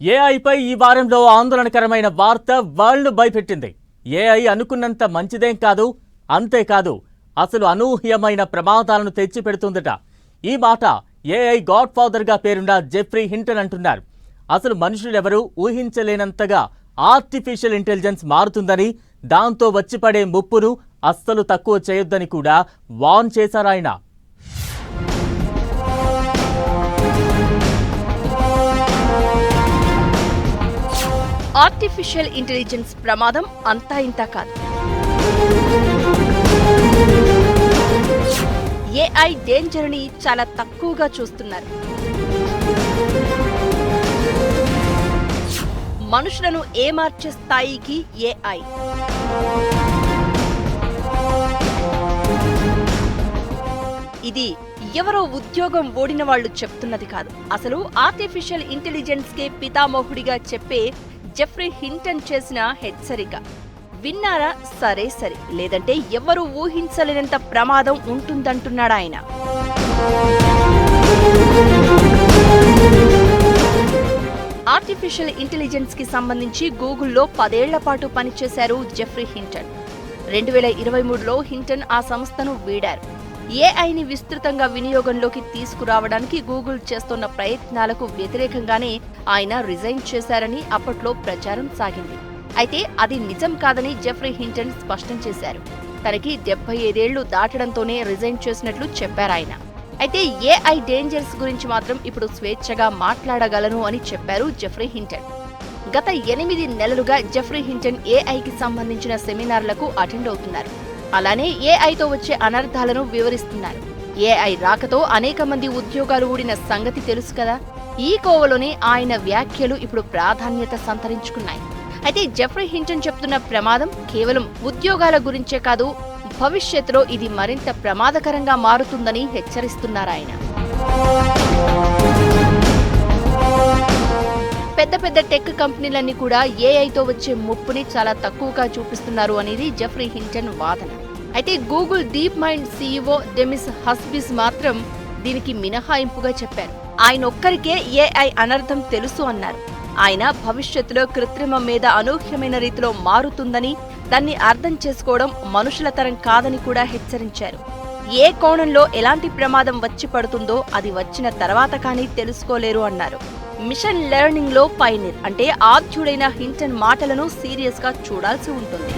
ఏఐపై ఈ వారంలో ఆందోళనకరమైన వార్త వరల్డ్ భయపెట్టింది. ఏఐ అనుకున్నంత మంచిదేం కాదు అంతేకాదు అసలు అనూహ్యమైన ప్రమాదాలను తెచ్చిపెడుతుందట. ఈ మాట ఏఐ గాడ్ ఫాదర్గా పేరున్న జెఫ్రీ హింటన్ అంటున్నారు. అసలు మనుషులెవరూ ఊహించలేనంతగా ఆర్టిఫిషియల్ ఇంటెలిజెన్స్ మారుతుందని దాంతో వచ్చిపడే ముప్పును అస్సలు తక్కువ చేయొద్దని కూడా వార్న్ చేశారాయన. ఆర్టిఫిషియల్ ఇంటెలిజెన్స్ ప్రమాదం అంతా ఇంత కాదు. ఏఐ డేంజర్ని చాలా తక్కువగా చూస్తున్నారు. మనుషులను ఏమార్చే స్థాయికి ఏఐ. ఇది ఎవరో ఉద్యోగం ఓడిన వాళ్ళు చెప్తున్నది కాదు. అసలు ఆర్టిఫిషియల్ ఇంటెలిజెన్స్ కే పితామోహుడిగా చెప్పే జెఫ్రీ హింటన్ చేసిన హెచ్చరిక విన్నారా? సరే సరే. లేదంటే ఎవరు ఊహించలేనంత ప్రమాదం ఉంటుందంటున్నాడు ఆయన. ఆర్టిఫిషియల్ ఇంటెలిజెన్స్కి సంబంధించి గూగుల్లో పదేళ్ళ పాటు పనిచేశారు జెఫ్రీ హింటన్. రెండు వేల ఇరవై మూడులో హింటన్ ఆ సంస్థను వీడారు. ఏఐని విస్తృతంగా వినియోగంలోకి తీసుకురావడానికి గూగుల్ చేస్తున్న ప్రయత్నాలకు వ్యతిరేకంగానే ఆయన రిజైన్ చేశారని అప్పట్లో ప్రచారం సాగింది. అయితే అది నిజం కాదని జెఫ్రీ హింటన్ స్పష్టం చేశారు. తనకి డెబ్బై ఐదేళ్ళు దాటడంతోనే రిజైన్ చేసినట్లు చెప్పారాయన అయితే ఏఐ డేంజర్స్ గురించి మాత్రం ఇప్పుడు స్వేచ్ఛగా మాట్లాడగలను అని చెప్పారు జెఫ్రీ హింటన్. గత ఎనిమిది నెలలుగా జెఫ్రీ హింటన్ ఏఐకి సంబంధించిన సెమినార్లకు అటెండ్ అవుతున్నారు. అలానే ఏఐతో వచ్చే అనర్థాలను వివరిస్తున్నారు. ఏఐ రాకతో అనేక మంది ఉద్యోగాలు ఊడిన సంగతి తెలుసు కదా? ఈ కోవలోనే ఆయన వ్యాఖ్యలు ఇప్పుడు ప్రాధాన్యత సంతరించుకున్నాయి. అయితే జెఫ్రీ హింటన్ చెప్తున్న ప్రమాదం కేవలం ఉద్యోగాల గురించే కాదు భవిష్యత్తులో ఇది మరింత ప్రమాదకరంగా మారుతుందని హెచ్చరిస్తున్నారు ఆయన పెద్ద పెద్ద టెక్ కంపెనీలన్నీ కూడా ఏఐతో వచ్చే ముప్పుని చాలా తక్కువగా చూపిస్తున్నారు అనేది జెఫ్రీ హింటన్ వాదన. అయితే Google DeepMind CEO Demis Hassabis మాత్రం దీనికి మినహాయింపుగా చెప్పారు. ఆయన ఒక్కరికే ఏఐ అనర్థం తెలుసు అన్నారు. ఆయన భవిష్యత్తులో కృత్రిమ మీద అనూహ్యమైన రీతిలో మారుతుందని దాన్ని అర్థం చేసుకోవడం మనుషుల తరం కాదని కూడా హెచ్చరించారు. ఏ కోణంలో ఎలాంటి ప్రమాదం వచ్చి పడుతుందో అది వచ్చిన తర్వాత కానీ తెలుసుకోలేరు అన్నారు. మిషన్ లెర్నింగ్లో పైనీర్ అంటే ఆద్యుడైన హింటన్ మాటలను సీరియస్గా చూడాల్సి ఉంటుంది.